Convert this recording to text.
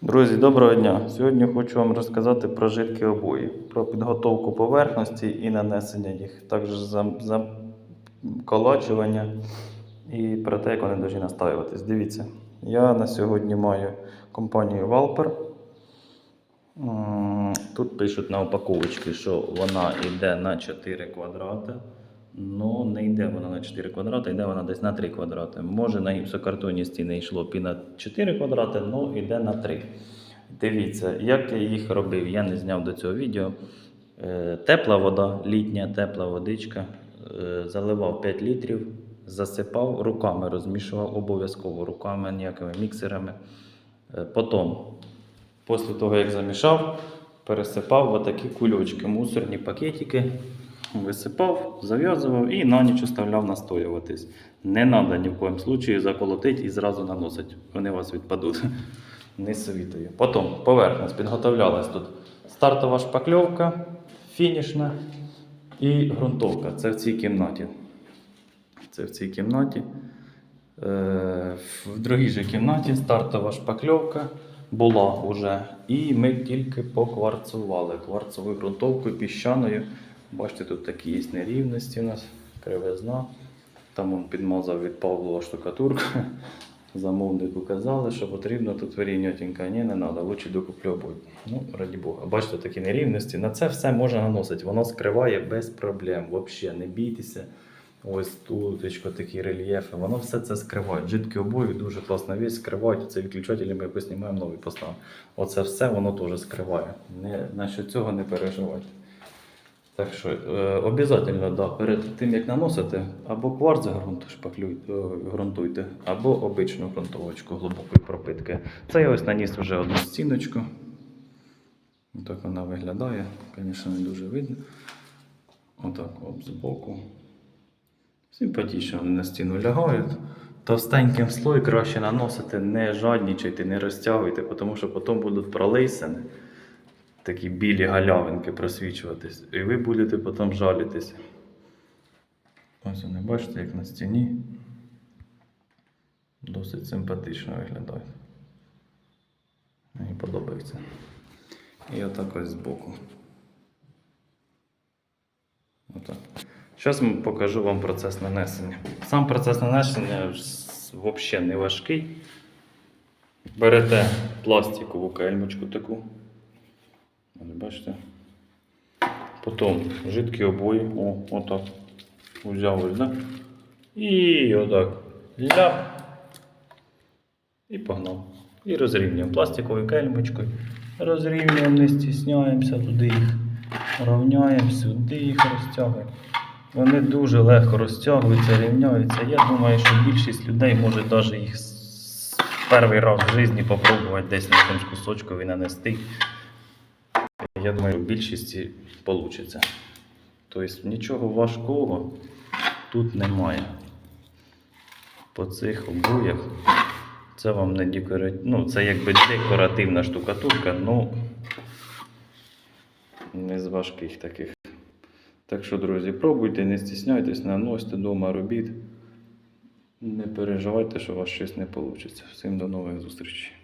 Друзі, доброго дня! Сьогодні хочу вам розказати про жидкі обої, про підготовку поверхності і нанесення їх, також заколачування і про те, як вони повинні наставлюватись. Дивіться, я на сьогодні маю компанію Valper. Тут пишуть на упаковочці, що вона йде на 4 квадрати. Ну, не йде вона на 4 квадрати, йде вона десь на 3 квадрати. Може на гіпсокартонні стіни йшло і на 4 квадрати, але йде на 3. Дивіться, як я їх робив, я не зняв до цього відео. Е, Тепла вода, літня тепла водичка. Е, Заливав 5 літрів, засипав, руками розмішував, обов'язково руками, ніякими міксерами. Е, Потім, після того, як замішав, пересипав в отакі кульочки, мусорні пакетики. Висипав, зав'язував і на ніч оставляв настоюватись. Не треба ні в коєму случаю заколотити і зразу наносити. Вони вас відпадуть. Не совітую. Потім поверхність підготовлялась тут стартова шпакльовка, фінішна і ґрунтовка. Це в цій кімнаті. Це в цій кімнаті. Е, В другій же кімнаті стартова шпакльовка була вже. І ми тільки покварцували кварцовою ґрунтовкою піщаною. Бачите, тут такі є нерівності у нас, кривизна. Там он підмазав від Павлова штукатурка. Замовнику казали, що потрібно тут вирівнюватенька. Ні, не треба, лучше докуплю обоє. Ну, раді Бога. Бачите, такі нерівності. На це все можна наносити. Воно скриває без проблем. Взагалі, не бійтеся. Ось тут такі рельєфи. Воно все це скриває. Жидкі обої дуже класна вісь, скривають. Це відключателі, ми поснімаємо нові поставимо. Оце все воно теж скриває. Не, насчет цього не переживайте. Так що е, обов'язково да, перед тим як наносити, або кварц ґрунт е, ґрунтуйте, або обичну ґрунтовочку глибокої пропитки. Це я ось наніс вже одну стіночку. Так вона виглядає, звісно, не дуже видно. Отак от збоку. Симпатично вони на стіну лягають. Товстеньким слой краще наносити, не жаднічайте, не розтягуйте, тому що потім будуть пролисини такі білі галявинки просвічуватись. І ви будете потім жалітися. Ось вони, бачите, як на стіні. Досить симпатично виглядає. Мені подобається. І отак ось збоку. Отак. Зараз покажу вам процес нанесення. Сам процес нанесення взагалі не важкий. Берете пластикову кельмочку таку. Ось Бачите? Потім жидкі обої. О, отак. Взяв ось, да? І отак. Ляп. І погнав. І розрівнюємо пластиковою кельмочкою. Розрівнюємо, не стісняємося туди їх. Рівняємо, сюди їх розтягуємо. Вони дуже легко розтягуються, рівняються. Я думаю, що більшість людей може навіть їх перший раз в житті спробувати десь на якомусь кусочку і нанести. Я думаю, в більшості вийде. Тобто нічого важкого тут немає. По цих обоях це вам не декора... ну, це якби декоративна штукатурка, ну не з важких таких. Так що, друзі, пробуйте, не стісняйтесь, наносьте вдома, робіть. Не переживайте, що у вас щось не вийде. Всім до нових зустрічей.